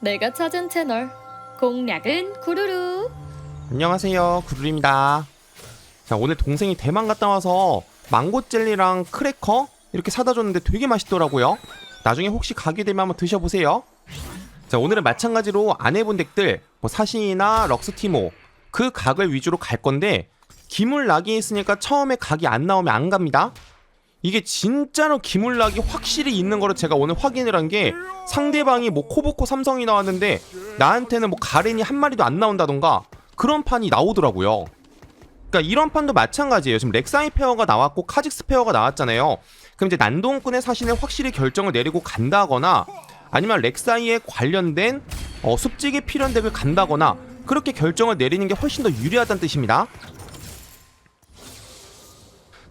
내가 찾은 채널 공략은 구루루. 안녕하세요. 구루입니다. 자 오늘 동생이 대만 갔다 와서 망고 젤리랑 크래커 이렇게 사다 줬는데 되게 맛있더라고요. 나중에 혹시 가게 되면 한번 드셔보세요. 자 오늘은 마찬가지로 안 해본 덱들 뭐 사신이나 럭스티모 그 각을 위주로 갈 건데 기물 락이 있으니까 처음에 각이 안 나오면 안 갑니다 이게 진짜로 기물락이 확실히 있는 거를 제가 오늘 확인을 한 게 상대방이 뭐 코보코 삼성이 나왔는데 나한테는 뭐 가렌이 한 마리도 안 나온다던가 그런 판이 나오더라고요. 그러니까 이런 판도 마찬가지예요. 지금 렉사이 페어가 나왔고 카직스 페어가 나왔잖아요. 그럼 이제 난동꾼의 사신에 확실히 결정을 내리고 간다거나 아니면 렉사이에 관련된 어, 습직의 필연 덱을 간다거나 그렇게 결정을 내리는 게 훨씬 더 유리하다는 뜻입니다.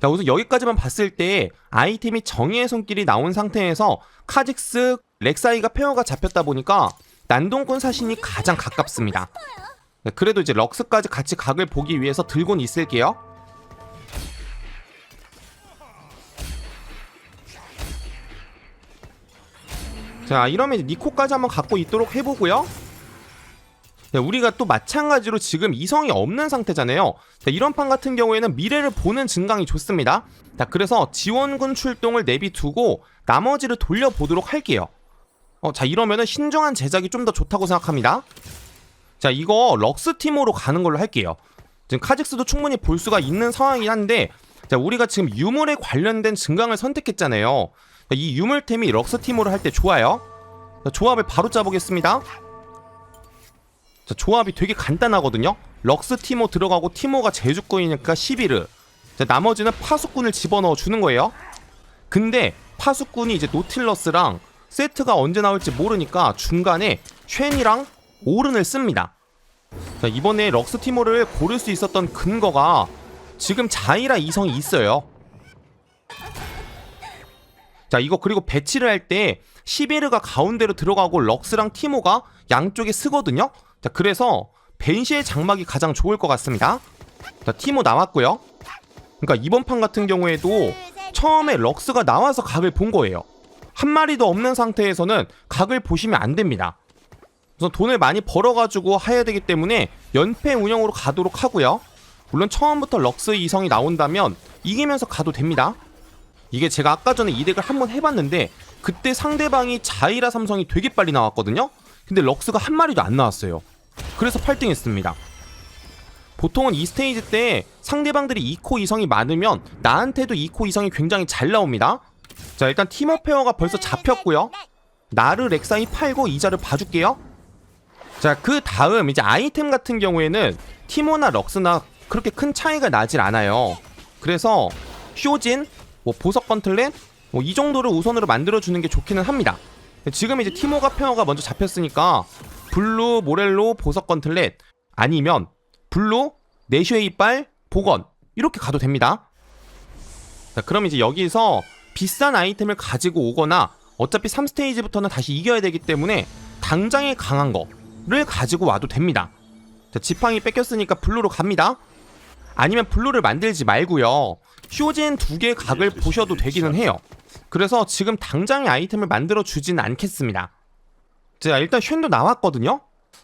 자, 우선 여기까지만 봤을 때 아이템이 정의의 손길이 나온 상태에서 카직스, 렉사이가 페어가 잡혔다 보니까 난동꾼 사신이 가장 가깝습니다. 네, 그래도 이제 럭스까지 같이 각을 보기 위해서 들고는 있을게요. 자, 이러면 니코까지 한번 갖고 있도록 해보고요. 네, 우리가 또 마찬가지로 지금 이성이 없는 상태잖아요. 자, 이런 판 같은 경우에는 미래를 보는 증강이 좋습니다. 자, 그래서 지원군 출동을 내비두고 나머지를 돌려보도록 할게요. 어, 자, 이러면은 신중한 제작이 좀 더 좋다고 생각합니다. 자, 이거 럭스 팀으로 가는 걸로 할게요. 지금 카직스도 충분히 볼 수가 있는 상황이긴 한데, 자, 우리가 지금 유물에 관련된 증강을 선택했잖아요. 자, 이 유물템이 럭스 팀으로 할 때 좋아요. 자, 조합을 바로 짜보겠습니다. 자, 조합이 되게 간단하거든요. 럭스 티모 들어가고 티모가 제주꾼이니까 11르. 자, 나머지는 파수꾼을 집어넣어 주는 거예요. 근데 파수꾼이 이제 노틸러스랑 세트가 언제 나올지 모르니까 중간에 쉔이랑 오른을 씁니다. 자, 이번에 럭스 티모를 고를 수 있었던 근거가 지금 자이라 이성이 있어요. 자, 이거 그리고 배치를 할 때 시베르가 가운데로 들어가고 럭스랑 티모가 양쪽에 쓰거든요. 자, 그래서 벤시의 장막이 가장 좋을 것 같습니다. 자, 티모 나왔고요. 그러니까 이번 판 같은 경우에도 처음에 럭스가 나와서 각을 본 거예요. 한 마리도 없는 상태에서는 각을 보시면 안 됩니다. 우선 돈을 많이 벌어가지고 해야 되기 때문에 연패 운영으로 가도록 하고요. 물론 처음부터 럭스 이성이 나온다면 이기면서 가도 됩니다. 이게 제가 아까 전에 이 덱을 한번 해봤는데 그때 상대방이 자이라 삼성이 되게 빨리 나왔거든요. 근데 럭스가 한 마리도 안 나왔어요. 그래서 8등 했습니다. 보통은 이 스테이지 때 상대방들이 2코 이성이 많으면 나한테도 2코 이성이 굉장히 잘 나옵니다. 자 일단 티머 페어가 벌써 잡혔고요. 나르 렉사이 팔고 이자를 봐줄게요. 자 그 다음 이제 아이템 같은 경우에는 티모나 럭스나 그렇게 큰 차이가 나질 않아요. 그래서 쇼진, 뭐 보석 건틀렛 뭐 이 정도를 우선으로 만들어주는 게 좋기는 합니다. 지금 이제 티모가 페어가 먼저 잡혔으니까 블루, 모렐로, 보석 건틀렛 아니면 블루, 내슈의 이빨, 복원 이렇게 가도 됩니다. 자, 그럼 이제 여기서 비싼 아이템을 가지고 오거나 어차피 3스테이지부터는 다시 이겨야 되기 때문에 당장에 강한 거를 가지고 와도 됩니다. 자, 지팡이 뺏겼으니까 블루로 갑니다. 아니면 블루를 만들지 말고요. 쇼진 두개 각을 보셔도 되기는 해요. 그래서 지금 당장의 아이템을 만들어 주진 않겠습니다. 자, 일단 쉔도 나왔거든요.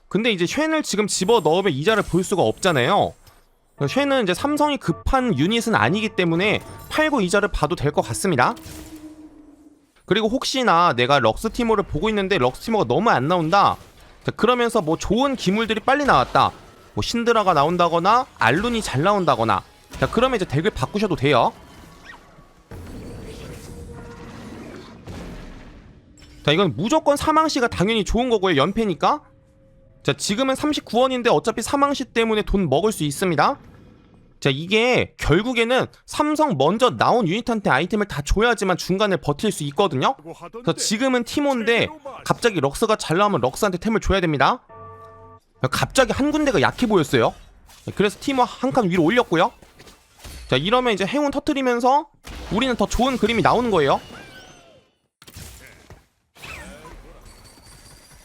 근데 이제 쉔을 지금 집어 넣으면 이자를 볼 수가 없잖아요. 쉔은 이제 삼성이 급한 유닛은 아니기 때문에 팔고 이자를 봐도 될 것 같습니다. 그리고 혹시나 내가 럭스 티모를 보고 있는데 럭스 티모가 너무 안 나온다. 자, 그러면서 뭐 좋은 기물들이 빨리 나왔다. 뭐 신드라가 나온다거나 알룬이 잘 나온다거나. 자, 그러면 이제 덱을 바꾸셔도 돼요. 자, 이건 무조건 사망시가 당연히 좋은 거고요. 연패니까. 자, 지금은 39원인데 어차피 사망시 때문에 돈 먹을 수 있습니다. 자, 이게 결국에는 삼성 먼저 나온 유닛한테 아이템을 다 줘야지만 중간에 버틸 수 있거든요. 그래서 지금은 티모인데 갑자기 럭스가 잘 나오면 럭스한테 템을 줘야 됩니다. 갑자기 한 군데가 약해 보였어요. 그래서 티모 한 칸 위로 올렸고요. 자, 이러면 이제 행운 터트리면서 우리는 더 좋은 그림이 나오는 거예요.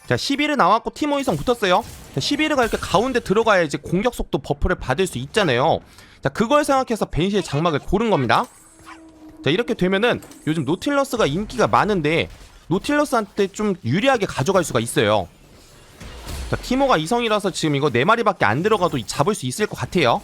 자 11을 나왔고 티모 이성 붙었어요. 자 11가 이렇게 가운데 들어가야지 공격 속도 버프를 받을 수 있잖아요. 자 그걸 생각해서 벤시의 장막을 고른 겁니다. 자 이렇게 되면은 요즘 노틸러스가 인기가 많은데 노틸러스한테 좀 유리하게 가져갈 수가 있어요. 자, 티모가 이성이라서 지금 이거 네 마리밖에 안 들어가도 잡을 수 있을 것 같아요.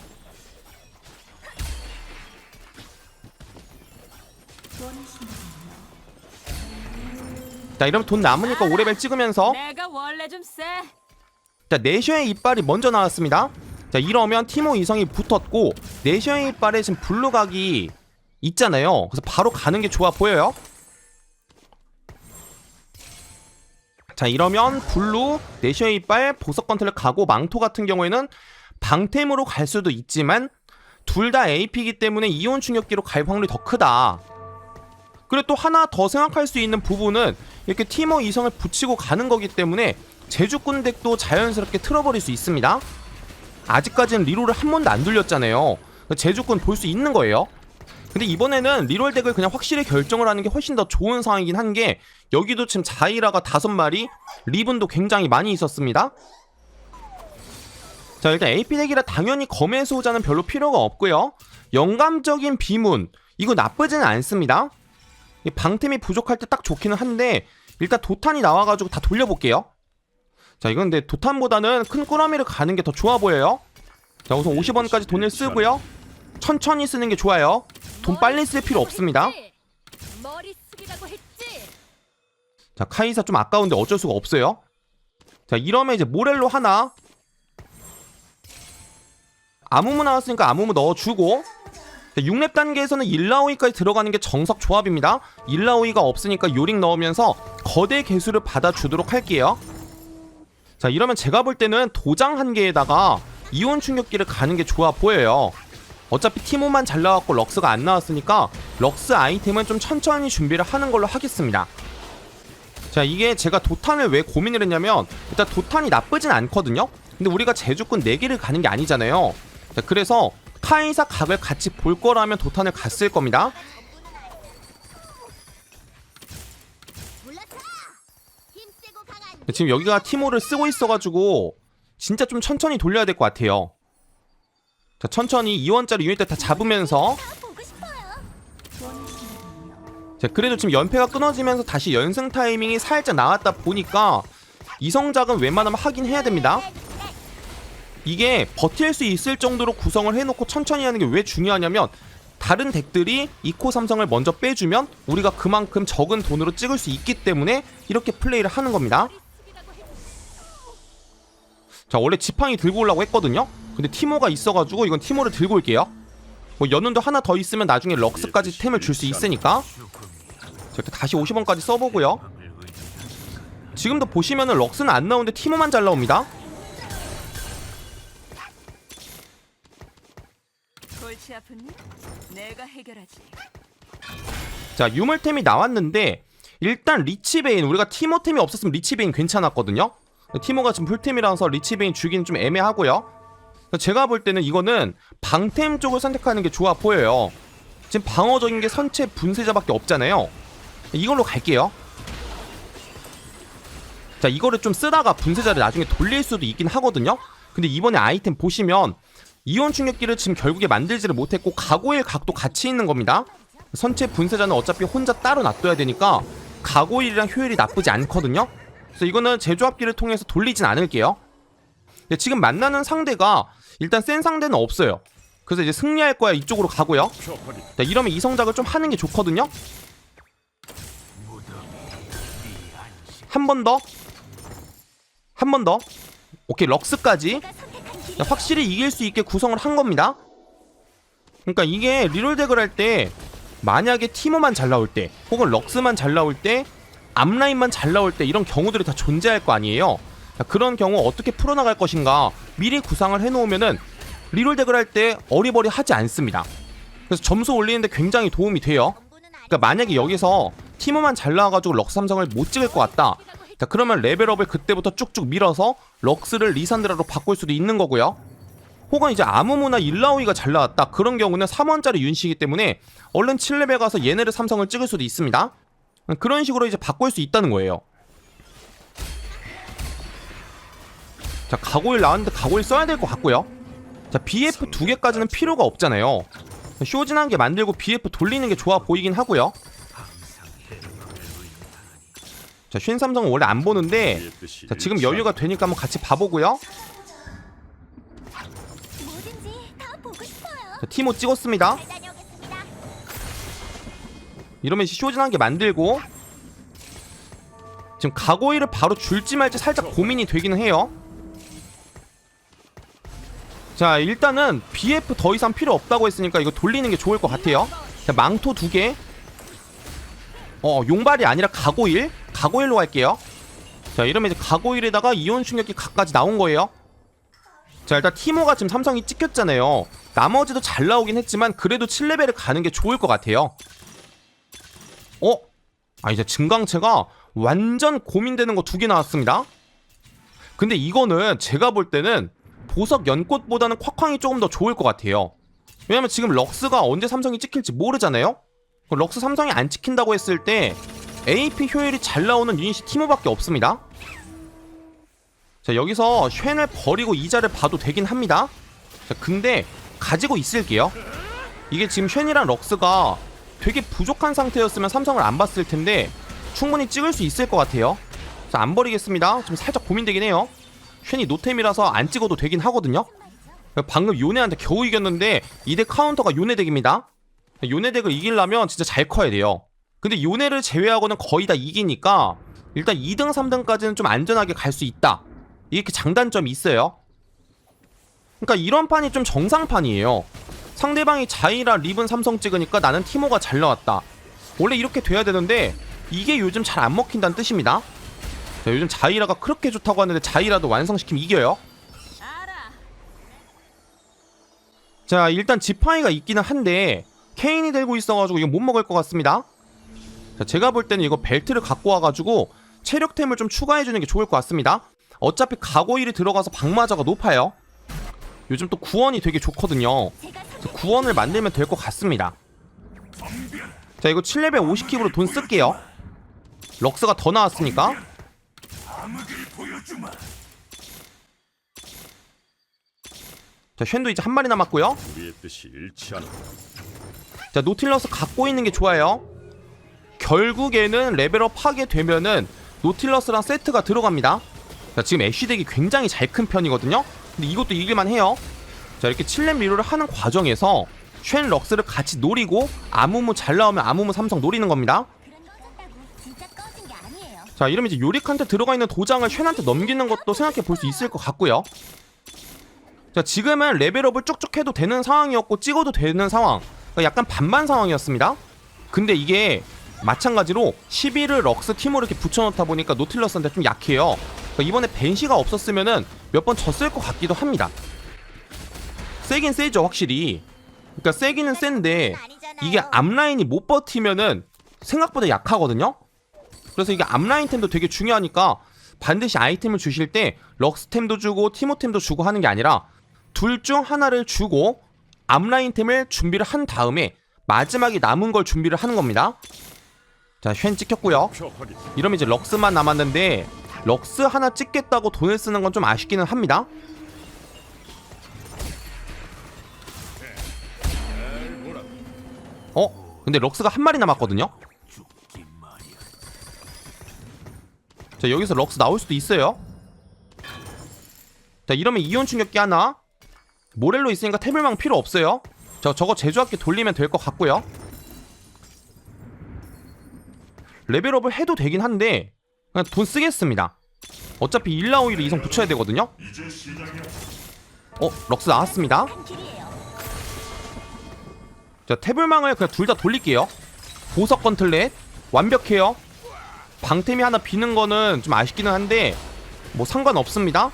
자, 이러면 돈 남으니까 5레벨 찍으면서 내가 원래 좀 쎄. 자, 내셔의 이빨이 먼저 나왔습니다. 자, 이러면 티모 이성이 붙었고 내셔의 이빨에 지금 블루각이 있잖아요. 그래서 바로 가는 게 좋아 보여요. 자, 이러면 블루, 내셔의 이빨, 보석 건틀을 가고 망토 같은 경우에는 방템으로 갈 수도 있지만 둘 다 AP이기 때문에 이온 충격기로 갈 확률이 더 크다. 그리고 또 하나 더 생각할 수 있는 부분은 이렇게 티모 이성을 붙이고 가는 거기 때문에 제주꾼 덱도 자연스럽게 틀어버릴 수 있습니다. 아직까지는 리롤을 한 번도 안 돌렸잖아요. 제주꾼 볼 수 있는 거예요. 근데 이번에는 리롤 덱을 그냥 확실히 결정을 하는 게 훨씬 더 좋은 상황이긴 한 게 여기도 지금 자이라가 다섯 마리, 리븐도 굉장히 많이 있었습니다. 자 일단 AP 덱이라 당연히 검의 수호자는 별로 필요가 없고요. 영감적인 비문 이거 나쁘지는 않습니다. 이 방템이 부족할 때 딱 좋기는 한데 일단 도탄이 나와가지고 다 돌려볼게요. 자 이건 근데 도탄보다는 큰 꾸러미를 가는 게 더 좋아 보여요. 자 우선 50원까지 돈을 쓰고요. 천천히 쓰는 게 좋아요. 돈 빨리 쓸 필요 없습니다. 자 카이사 좀 아까운데 어쩔 수가 없어요. 자 이러면 이제 모렐로 하나 아무무 나왔으니까 아무무 넣어주고 자, 6렙 단계에서는 일라오이까지 들어가는 게 정석 조합입니다. 일라오이가 없으니까 요링 넣으면서 거대 개수를 받아주도록 할게요. 자 이러면 제가 볼 때는 도장 한 개에다가 이온 충격기를 가는 게 좋아 보여요. 어차피 티모만 잘 나왔고 럭스가 안 나왔으니까 럭스 아이템은 좀 천천히 준비를 하는 걸로 하겠습니다. 자 이게 제가 도탄을 왜 고민을 했냐면 일단 도탄이 나쁘진 않거든요 근데 우리가 제주꾼 4개를 가는 게 아니잖아요 자 그래서 카이사 각을 같이 볼 거라면 도탄을 갔을 겁니다. 지금 여기가 티모를 쓰고 있어가지고 진짜 좀 천천히 돌려야 될 것 같아요. 자 천천히 2원짜리 유닛들 다 잡으면서. 자 그래도 지금 연패가 끊어지면서 다시 연승 타이밍이 살짝 나왔다 보니까 이성작은 웬만하면 하긴 해야 됩니다 이게 버틸 수 있을 정도로 구성을 해놓고 천천히 하는 게 왜 중요하냐면 다른 덱들이 이코 삼성을 먼저 빼주면 우리가 그만큼 적은 돈으로 찍을 수 있기 때문에 이렇게 플레이를 하는 겁니다. 자 원래 지팡이 들고 오려고 했거든요. 근데 티모가 있어가지고 이건 티모를 들고 올게요. 뭐 연운도 하나 더 있으면 나중에 럭스까지 템을 줄 수 있으니까. 자, 이렇게 다시 50원까지 써보고요. 지금도 보시면은 럭스는 안 나오는데 티모만 잘 나옵니다 골치 아픈 일? 내가 해결하지. 자 유물템이 나왔는데 일단 리치베인 우리가 티모템이 없었으면 리치베인 괜찮았거든요? 티모가 지금 풀템이라서 리치베인 주기는 좀 애매하고요. 제가 볼 때는 이거는 방템 쪽을 선택하는 게 좋아 보여요. 지금 방어적인 게 선체 분쇄자밖에 없잖아요. 이걸로 갈게요. 자 이거를 좀 쓰다가 분쇄자를 나중에 돌릴 수도 있긴 하거든요? 근데 이번에 아이템 보시면 이온 충격기를 지금 결국에 만들지를 못했고 가고일 각도 같이 있는 겁니다 선체 분쇄자는 어차피 혼자 따로 놔둬야 되니까 가고일이랑 효율이 나쁘지 않거든요. 그래서 이거는 제조합기를 통해서 돌리진 않을게요. 지금 만나는 상대가 일단 센 상대는 없어요. 그래서 이제 승리할 거야 이쪽으로 가고요. 자, 이러면 이성작을 좀 하는 게 좋거든요. 한 번 더. 한 번 더. 오케이 럭스까지. 확실히 이길 수 있게 구성을 한 겁니다. 그러니까 이게 리롤 덱을 할 때 만약에 티모만 잘 나올 때 혹은 럭스만 잘 나올 때 앞라인만 잘 나올 때 이런 경우들이 다 존재할 거 아니에요. 자, 그런 경우 어떻게 풀어나갈 것인가 미리 구상을 해놓으면은 리롤 덱을 할 때 어리버리 하지 않습니다. 그래서 점수 올리는데 굉장히 도움이 돼요. 그러니까 만약에 여기서 티모만 잘 나와가지고 럭스 삼성을 못 찍을 것 같다. 자 그러면 레벨업을 그때부터 쭉쭉 밀어서 럭스를 리산드라로 바꿀 수도 있는 거고요. 혹은 이제 아무무나 일라오이가 잘 나왔다. 그런 경우는 3원짜리 윤시이기 때문에 얼른 7레벨 가서 얘네를 삼성을 찍을 수도 있습니다. 그런 식으로 이제 바꿀 수 있다는 거예요. 자 가고일 나왔는데 가고일 써야 될 것 같고요. 자 BF 두 개까지는 필요가 없잖아요. 쇼진한 게 만들고 BF 돌리는 게 좋아 보이긴 하고요. 자, 쉔 삼성은 원래 안 보는데 자, 지금 여유가 되니까 한번 같이 봐보고요. 자, 티모 찍었습니다. 이러면 쇼진 한개 만들고 지금 가고이를 바로 줄지 말지 살짝 고민이 되기는 해요. 자 일단은 BF 더 이상 필요 없다고 했으니까 이거 돌리는 게 좋을 것 같아요. 자 망토 두 개. 어 용발이 아니라 가고일 가고일로 갈게요. 자 이러면 이제 가고일에다가 이온 충격기 각까지 나온 거예요. 자 일단 티모가 지금 삼성이 찍혔잖아요. 나머지도 잘 나오긴 했지만 그래도 7레벨을 가는 게 좋을 것 같아요. 어? 아 이제 증강체가 완전 고민되는 거 두 개 나왔습니다. 근데 이거는 제가 볼 때는 보석 연꽃보다는 콱쾅이 조금 더 좋을 것 같아요. 왜냐면 지금 럭스가 언제 삼성이 찍힐지 모르잖아요. 그 럭스 삼성이 안 찍힌다고 했을 때 AP 효율이 잘 나오는 유닛이 티모밖에 없습니다. 자 여기서 쉔을 버리고 이자를 봐도 되긴 합니다. 자 근데 가지고 있을게요. 이게 지금 쉔이랑 럭스가 되게 부족한 상태였으면 삼성을 안 봤을 텐데 충분히 찍을 수 있을 것 같아요. 자, 안 버리겠습니다. 좀 살짝 고민되긴 해요. 쉔이 노템이라서 안 찍어도 되긴 하거든요. 방금 요네한테 겨우 이겼는데 이대 카운터가 요네 덱입니다. 요네 덱을 이기려면 진짜 잘 커야 돼요. 근데 요네를 제외하고는 거의 다 이기니까 일단 2등, 3등까지는 좀 안전하게 갈 수 있다. 이렇게 장단점이 있어요. 그러니까 이런 판이 좀 정상판이에요. 상대방이 자이라 리븐 삼성 찍으니까 나는 티모가 잘 나왔다. 원래 이렇게 돼야 되는데 이게 요즘 잘 안 먹힌다는 뜻입니다. 자, 요즘 자이라가 그렇게 좋다고 하는데 자이라도 완성시키면 이겨요. 자 일단 지파이가 있기는 한데 케인이 들고 있어가지고 이거 못 먹을 것 같습니다. 자 제가 볼 때는 이거 벨트를 갖고 와가지고 체력템을 좀 추가해주는 게 좋을 것 같습니다. 어차피 가고일이 들어가서 방마저가 높아요. 요즘 또 구원이 되게 좋거든요. 구원을 만들면 될 것 같습니다. 자 이거 7레벨 50킵으로 돈 쓸게요. 럭스가 더 나왔으니까. 자 쉔도 이제 한 마리 남았고요. 자 노틸러스 갖고 있는 게 좋아요. 결국에는 레벨업 하게 되면은 노틸러스랑 세트가 들어갑니다. 자 지금 애쉬 덱이 굉장히 잘 큰 편이거든요. 근데 이것도 이길만 해요. 자 이렇게 7렙 리로를 하는 과정에서 쉔 럭스를 같이 노리고 아무무 잘 나오면 아무무 삼성 노리는 겁니다. 자 이러면 이제 요릭한테 들어가 있는 도장을 쉔한테 넘기는 것도 생각해 볼 수 있을 것 같고요. 자 지금은 레벨업을 쭉쭉 해도 되는 상황이었고 찍어도 되는 상황. 그러니까 약간 반반 상황이었습니다. 근데 이게 마찬가지로 11을 럭스 팀으로 이렇게 붙여놓다 보니까 노틸러스한테 좀 약해요. 그러니까 이번에 벤시가 없었으면은 몇 번 졌을 것 같기도 합니다. 세긴 세죠 확실히. 그러니까 세기는 센데 이게 앞라인이 못 버티면은 생각보다 약하거든요. 그래서 이게 앞라인 템도 되게 중요하니까 반드시 아이템을 주실 때 럭스템도 주고 티모템도 주고 하는 게 아니라 둘 중 하나를 주고 앞라인템을 준비를 한 다음에 마지막에 남은 걸 준비를 하는 겁니다. 자, 쉔 찍혔고요. 이러면 이제 럭스만 남았는데 럭스 하나 찍겠다고 돈을 쓰는 건 좀 아쉽기는 합니다. 어? 근데 럭스가 한 마리 남았거든요. 자 여기서 럭스 나올 수도 있어요. 자 이러면 이온 충격기 하나. 모렐로 있으니까 태블망 필요 없어요. 저 저거 제조학기 돌리면 될 것 같고요. 레벨업을 해도 되긴 한데 그냥 돈 쓰겠습니다. 어차피 1라오이를 이성 붙여야 되거든요. 어 럭스 나왔습니다. 자 태블망을 그냥 둘 다 돌릴게요. 보석 건틀렛 완벽해요. 방템이 하나 비는 거는 좀 아쉽기는 한데 뭐 상관없습니다.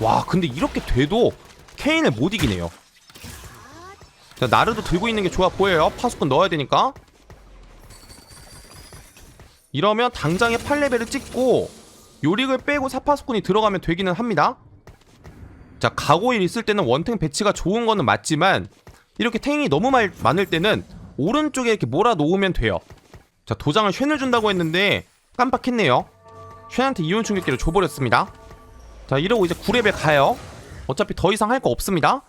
와 근데 이렇게 돼도 케인을 못 이기네요. 자 나르도 들고 있는 게 좋아 보여요. 파수꾼 넣어야 되니까. 이러면 당장에 8레벨을 찍고 요릭을 빼고 사파수꾼이 들어가면 되기는 합니다. 자 가고일 있을 때는 원탱 배치가 좋은 거는 맞지만 이렇게 탱이 너무 말, 많을 때는 오른쪽에 이렇게 몰아 놓으면 돼요 자 도장을 쉔을 준다고 했는데 깜빡했네요 쉔한테 이온 충격기를 줘버렸습니다 자 이러고 이제 9레벨 가요 어차피 더 이상 할 거 없습니다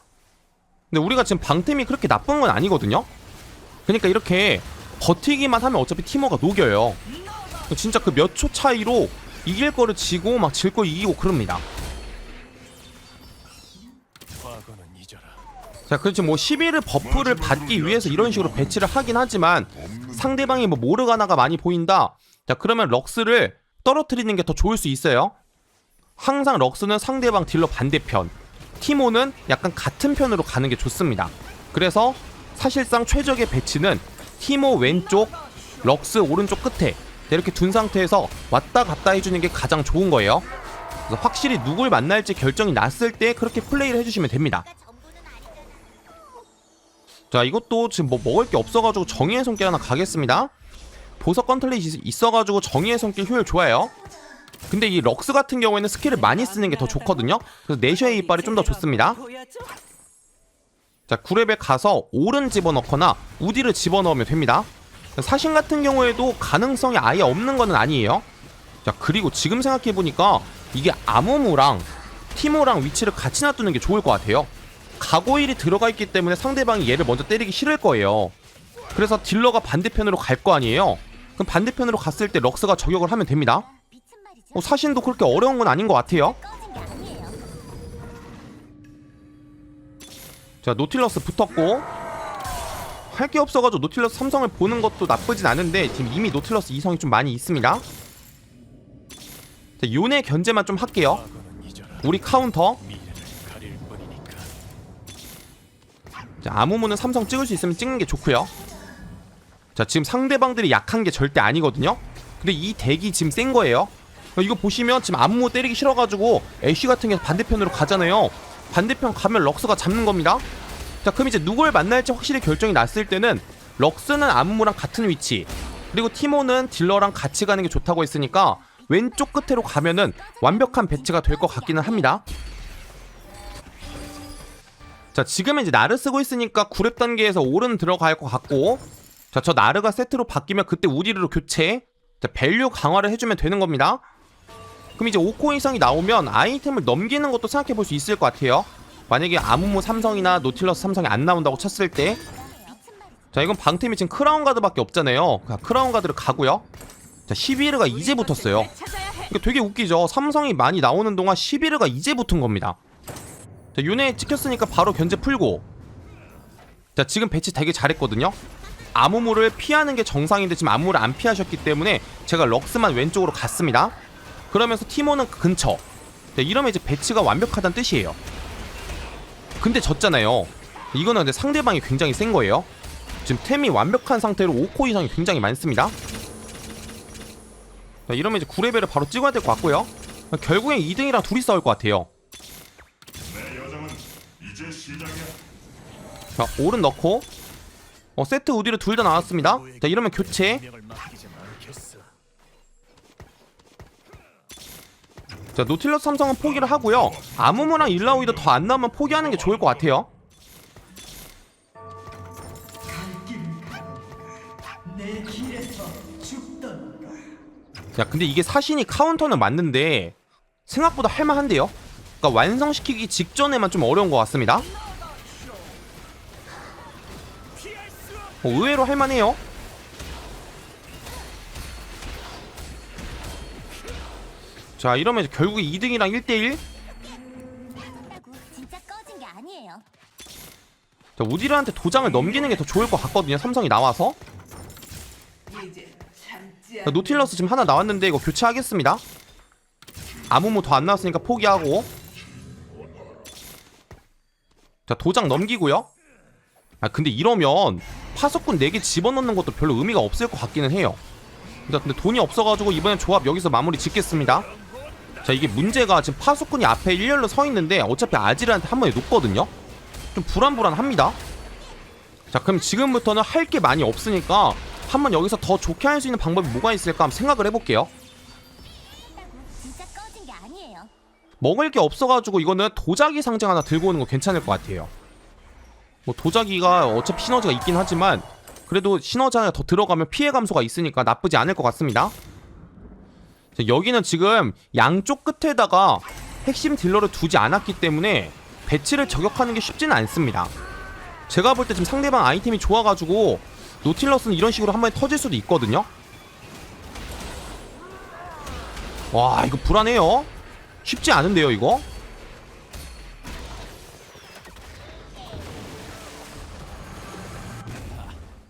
근데 우리가 지금 방템이 그렇게 나쁜 건 아니거든요 그러니까 이렇게 버티기만 하면 어차피 티모가 녹여요. 진짜 그 몇 초 차이로 이길 거를 지고 막 질 거 이기고 그럽니다. 자, 그렇지 뭐 11을 버프를 받기 위해서 이런 식으로 배치를 하긴 하지만 상대방이 뭐 모르가나가 많이 보인다. 자, 그러면 럭스를 떨어뜨리는 게 더 좋을 수 있어요. 항상 럭스는 상대방 딜러 반대편, 티모는 약간 같은 편으로 가는 게 좋습니다. 그래서 사실상 최적의 배치는 티모 왼쪽, 럭스 오른쪽 끝에 이렇게 둔 상태에서 왔다 갔다 해주는 게 가장 좋은 거예요. 그래서 확실히 누굴 만날지 결정이 났을 때 그렇게 플레이를 해주시면 됩니다. 자 이것도 지금 뭐 먹을 게 없어가지고 정의의 손길 하나 가겠습니다 보석 건틀렛이 있어가지고 정의의 손길 효율 좋아요 근데 이 럭스 같은 경우에는 스킬을 많이 쓰는 게 더 좋거든요 그래서 내셔의 이빨이 좀 더 좋습니다 자 9레벨 가서 오른 집어넣거나 우디를 집어넣으면 됩니다 사신 같은 경우에도 가능성이 아예 없는 거는 아니에요 자 그리고 지금 생각해보니까 이게 아무무랑 티모랑 위치를 같이 놔두는 게 좋을 것 같아요 가고일이 들어가 있기 때문에 상대방이 얘를 먼저 때리기 싫을 거예요. 그래서 딜러가 반대편으로 갈 거 아니에요. 그럼 반대편으로 갔을 때 럭스가 저격을 하면 됩니다. 어, 사신도 그렇게 어려운 건 아닌 것 같아요. 자 노틸러스 붙었고 할 게 없어가지고 노틸러스 삼성을 보는 것도 나쁘진 않은데 지금 이미 노틸러스 이성이 좀 많이 있습니다. 자 요네 견제만 좀 할게요. 우리 카운터. 자, 아무무는 삼성 찍을 수 있으면 찍는 게 좋고요. 자, 지금 상대방들이 약한 게 절대 아니거든요. 근데 이 덱이 지금 센 거예요. 어, 이거 보시면 지금 아무무 때리기 싫어가지고 애쉬 같은 게 반대편으로 가잖아요. 반대편 가면 럭스가 잡는 겁니다. 자, 그럼 이제 누굴 만날지 확실히 결정이 났을 때는 럭스는 아무무랑 같은 위치, 그리고 티모는 딜러랑 같이 가는 게 좋다고 했으니까 왼쪽 끝으로 가면은 완벽한 배치가 될 것 같기는 합니다. 자 지금은 이제 나르 쓰고 있으니까 9렙 단계에서 오른 들어갈 것 같고 자 저 나르가 세트로 바뀌면 그때 우디르로 교체 자 밸류 강화를 해주면 되는 겁니다 그럼 이제 5코 이상이 나오면 아이템을 넘기는 것도 생각해 볼 수 있을 것 같아요 만약에 아무무 삼성이나 노틸러스 삼성이 안 나온다고 쳤을 때 자 이건 방템이 지금 크라운 가드밖에 없잖아요 자, 크라운 가드를 가고요 자 11가 이제 붙었어요. 이게 되게 웃기죠. 삼성이 많이 나오는 동안 11회가 이제 붙은 겁니다. 자, 윤회 찍혔으니까 바로 견제 풀고. 자, 지금 배치 되게 잘했거든요. 아무무를 피하는 게 정상인데 지금 아무무를 안 피하셨기 때문에 제가 럭스만 왼쪽으로 갔습니다. 그러면서 티모는 근처. 자, 이러면 이제 배치가 완벽하다는 뜻이에요. 근데 졌잖아요. 이거는 근데 상대방이 굉장히 센 거예요. 지금 템이 완벽한 상태로 5코 이상이 굉장히 많습니다. 자, 이러면 이제 9레벨을 바로 찍어야 될 것 같고요. 결국엔 2등이랑 둘이 싸울 것 같아요. 자, 오른 넣고 어, 세트 우디를 둘 다 나왔습니다. 자, 이러면 교체. 명을 맡기지 않겠어. 자, 노틸러스 삼성은 포기를 하고요. 아무무랑 일라오이도 더 안 나오면 포기하는 게 좋을 것 같아요. 야, 근데 이게 사신이 카운터는 맞는데 생각보다 할만한데요. 그러니까 완성시키기 직전에만 좀 어려운 것 같습니다. 어, 의외로 할만해요. 자, 이러면 결국에 2등이랑 1대1. 한다고 진짜 꺼진 게 아니에요. 자, 우디르한테 도장을 넘기는 게 더 좋을 것 같거든요. 삼성이 나와서. 자, 노틸러스 지금 하나 나왔는데 이거 교체하겠습니다. 아무모 더 안 나왔으니까 포기하고. 자, 도장 넘기고요. 아, 근데 이러면 파석꾼 4개 집어넣는 것도 별로 의미가 없을 것 같기는 해요. 자, 근데 돈이 없어가지고 이번엔 조합 여기서 마무리 짓겠습니다. 자, 이게 문제가 지금 파석꾼이 앞에 일렬로 서 있는데 어차피 아지르한테 한 번에 녹거든요. 좀 불안불안합니다. 자, 그럼 지금부터는 할 게 많이 없으니까 한번 여기서 더 좋게 할 수 있는 방법이 뭐가 있을까 한번 생각을 해볼게요. 먹을 게 없어가지고 이거는 도자기 상징 하나 들고 오는 거 괜찮을 것 같아요. 뭐 도자기가 어차피 시너지가 있긴 하지만 그래도 시너지 하나 더 들어가면 피해 감소가 있으니까 나쁘지 않을 것 같습니다. 자, 여기는 지금 양쪽 끝에다가 핵심 딜러를 두지 않았기 때문에 배치를 저격하는 게 쉽지는 않습니다. 제가 볼 때 지금 상대방 아이템이 좋아가지고 노틸러스는 이런 식으로 한 번에 터질 수도 있거든요. 와 이거 불안해요. 쉽지 않은데요 이거?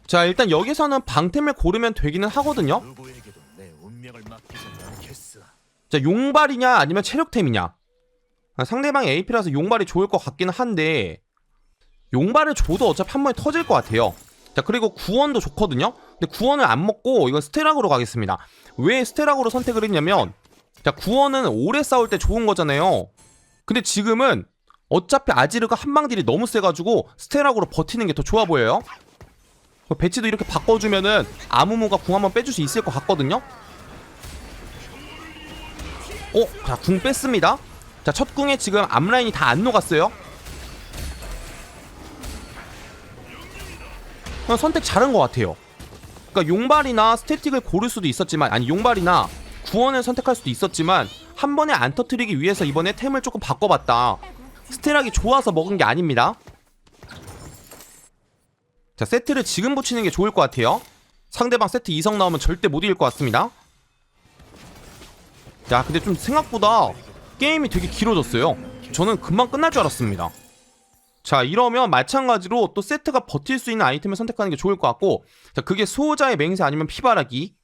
자 일단 여기서는 방템을 고르면 되기는 하거든요 자 용발이냐 아니면 체력템이냐? 아, 상대방이 AP라서 용발이 좋을 것 같기는 한데 용발을 줘도 어차피 한 번에 터질 것 같아요. 자 그리고 구원도 좋거든요? 근데 구원을 안 먹고 이건 스테락으로 가겠습니다. 왜 스테락으로 선택을 했냐면 자 구원은 오래 싸울 때 좋은 거잖아요. 근데 지금은 어차피 아지르가 한방딜이 너무 세가지고 스테락으로 버티는 게 더 좋아 보여요. 그 배치도 이렇게 바꿔주면은 아무무가 궁 한번 빼줄 수 있을 것 같거든요 어? 자, 궁 뺐습니다. 자, 첫 궁에 지금 앞라인이 다 안 녹았어요. 어, 선택 잘한 것 같아요. 그러니까 용발이나 스태틱을 고를 수도 있었지만, 아니 용발이나 구원을 선택할 수도 있었지만 한 번에 안 터트리기 위해서 이번에 템을 조금 바꿔봤다. 스테락이 좋아서 먹은 게 아닙니다. 자, 세트를 지금 붙이는 게 좋을 것 같아요. 상대방 세트 이성 나오면 절대 못 이길 것 같습니다. 야 근데 좀 생각보다 게임이 되게 길어졌어요. 저는 금방 끝날 줄 알았습니다. 자 이러면 마찬가지로 또 세트가 버틸 수 있는 아이템을 선택하는 게 좋을 것 같고 자 그게 수호자의 맹세 아니면 피바라기.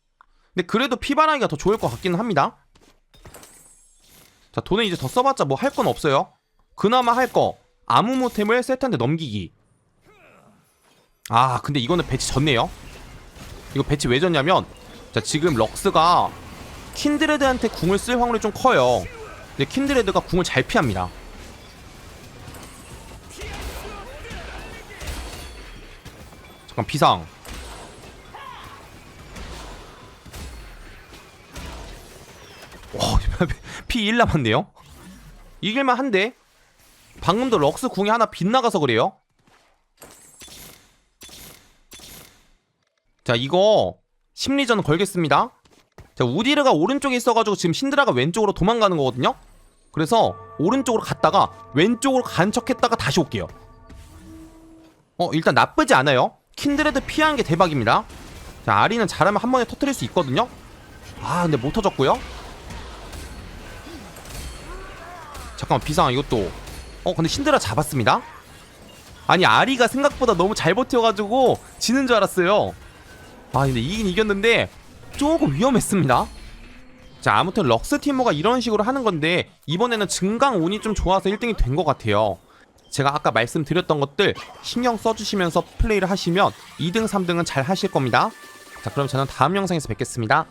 근데 그래도 피바라기가 더 좋을 것 같기는 합니다. 자 돈을 이제 더 써봤자 뭐 할 건 없어요. 그나마 할 거 아무 모템을 세트한테 넘기기. 아 근데 이거는 배치 졌네요. 이거 배치 왜 졌냐면 자 지금 럭스가 킨드레드한테 궁을 쓸 확률이 좀 커요. 근데 킨드레드가 궁을 잘 피합니다. 잠깐 비상. 와, 피1 남았네요. 이길만 한데. 방금도 럭스 궁이 하나 빗나가서 그래요. 자, 이거 심리전 걸겠습니다. 자, 우디르가 오른쪽에 있어가지고 지금 신드라가 왼쪽으로 도망가는 거거든요? 그래서 오른쪽으로 갔다가 왼쪽으로 간 척했다가 다시 올게요. 어, 일단 나쁘지 않아요. 킨드레드 피하는 게 대박입니다. 자, 아리는 잘하면 한 번에 터트릴 수 있거든요? 아, 근데 못 터졌고요. 잠깐만, 비상 이것도. 어, 근데 신드라 잡았습니다. 아니, 아리가 생각보다 너무 잘 버텨가지고 지는 줄 알았어요. 아, 근데 이긴 이겼는데 조금 위험했습니다. 자 아무튼 럭스 티모가 이런 식으로 하는 건데 이번에는 증강 운이 좀 좋아서 1등이 된 것 같아요. 제가 아까 말씀드렸던 것들 신경 써주시면서 플레이를 하시면 2등, 3등은 잘 하실 겁니다. 자 그럼 저는 다음 영상에서 뵙겠습니다.